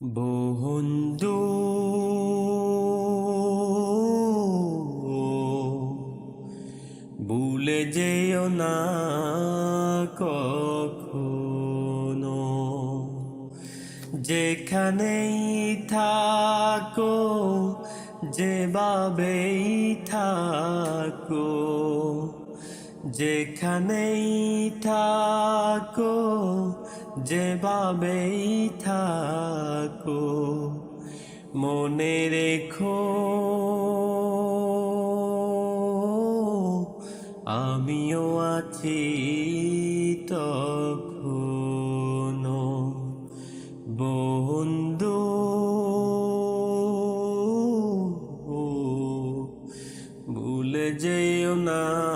বন্ধু ভুলে যেও না কখনো। যেখানেই থাকো যেভাবেই থাকো যেখানেই থাকো যেভাবেই থাকো মনে রেখো আমিও আছি তখনো বন্ধু। ভুলে যেও না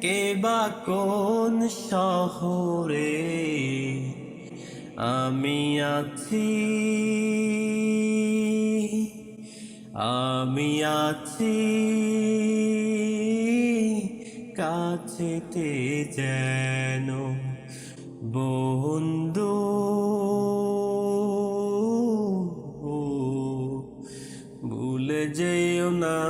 কে বা কোন শহরে আমি আছি? আমি আছি কাছেতে যেন বন্ধু। ভুলে যেও না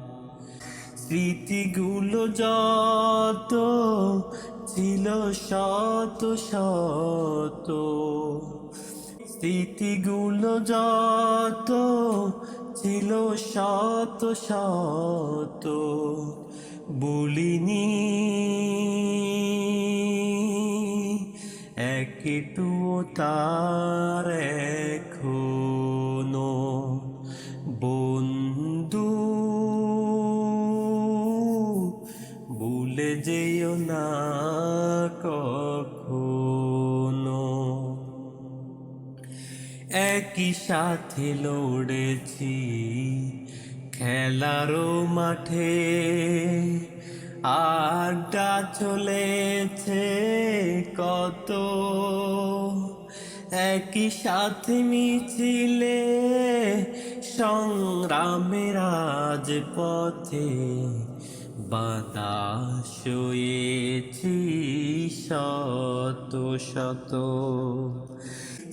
স্মৃতিগুলো যত ছিল শত শত স্মৃতিগুলো যত ছিল শত শত বলিনি একটু তার এখনও একই সাথে লড়েছি খেলারও মাঠে। আড্ডা চলেছে কত, একই সাথে মিছিলে সংগ্রামের পথে বাতাস শত শত।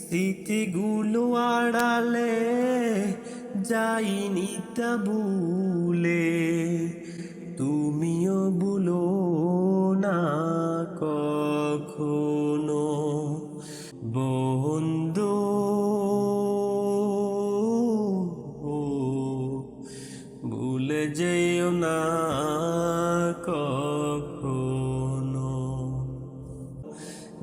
স্মৃতিগুলো আড়ালে যাইনি তা ভুলে। তুমিও ভুলো না কখনো। বন্ধু ভুলে যেও না।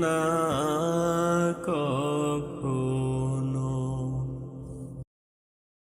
না